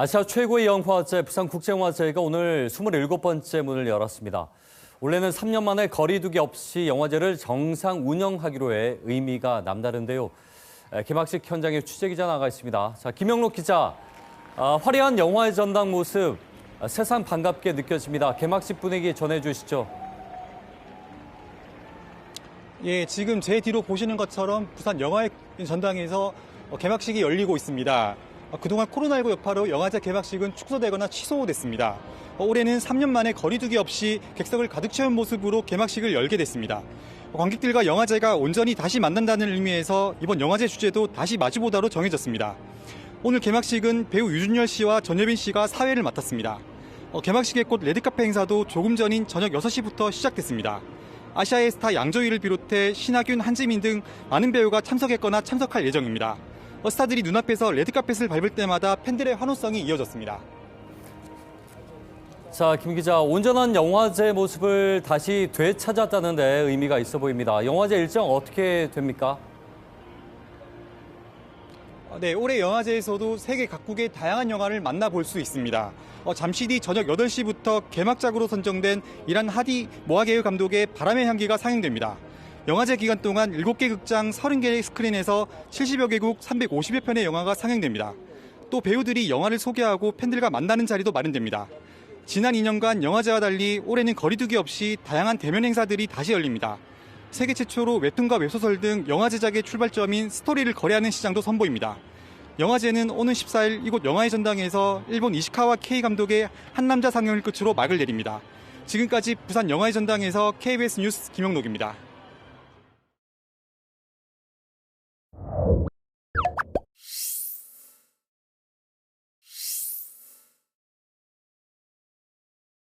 아시아 최고의 영화제 부산국제영화제가 오늘 27번째 문을 열었습니다. 원래는 3년 만에 거리두기 없이 영화제를 정상 운영하기로 해 의미가 남다른데요. 에, 개막식 현장에 취재기자 나가 있습니다. 자, 김영록 기자, 아, 화려한 영화의 전당 모습 아, 세상 반갑게 느껴집니다. 개막식 분위기 전해주시죠. 예, 지금 제 뒤로 보시는 것처럼 부산 영화의 전당에서 어, 개막식이 열리고 있습니다. 어, 그동안 코로나19 여파로 영화제 개막식은 축소되거나 취소됐습니다. 어, 올해는 3년 만에 거리두기 없이 객석을 가득 채운 모습으로 개막식을 열게 됐습니다. 어, 관객들과 영화제가 온전히 다시 만난다는 의미에서 이번 영화제 주제도 다시 마주보다로 정해졌습니다. 오늘 개막식은 배우 유준열 씨와 전여빈 씨가 사회를 맡았습니다. 어, 개막식의 꽃 레드카페 행사도 조금 전인 저녁 6시부터 시작됐습니다. 아시아의 스타 양조위를 비롯해 신하균, 한지민 등 많은 배우가 참석했거나 참석할 예정입니다. 어, 스타들이 눈앞에서 레드카펫을 밟을 때마다 팬들의 환호성이 이어졌습니다. 자, 김 기자, 온전한 영화제 모습을 다시 되찾았다는 데 의미가 있어 보입니다. 영화제 일정 어떻게 됩니까? 어, 네, 올해 영화제에서도 세계 각국의 다양한 영화를 만나볼 수 있습니다. 어, 잠시 뒤 저녁 8시부터 개막작으로 선정된 이란 하디 모하게유 감독의 바람의 향기가 상영됩니다. 영화제 기간 동안 7개 극장 30개의 스크린에서 70여 개국 350여 편의 영화가 상영됩니다. 또 배우들이 영화를 소개하고 팬들과 만나는 자리도 마련됩니다. 지난 2년간 영화제와 달리 올해는 거리두기 없이 다양한 대면 행사들이 다시 열립니다. 세계 최초로 웹툰과 웹소설 등 영화 제작의 출발점인 스토리를 거래하는 시장도 선보입니다. 영화제는 오는 14일 이곳 영화의 전당에서 일본 이시카와 K 감독의 한 남자 상영을 끝으로 막을 내립니다. 지금까지 부산 영화의 전당에서 KBS 뉴스 김영록입니다.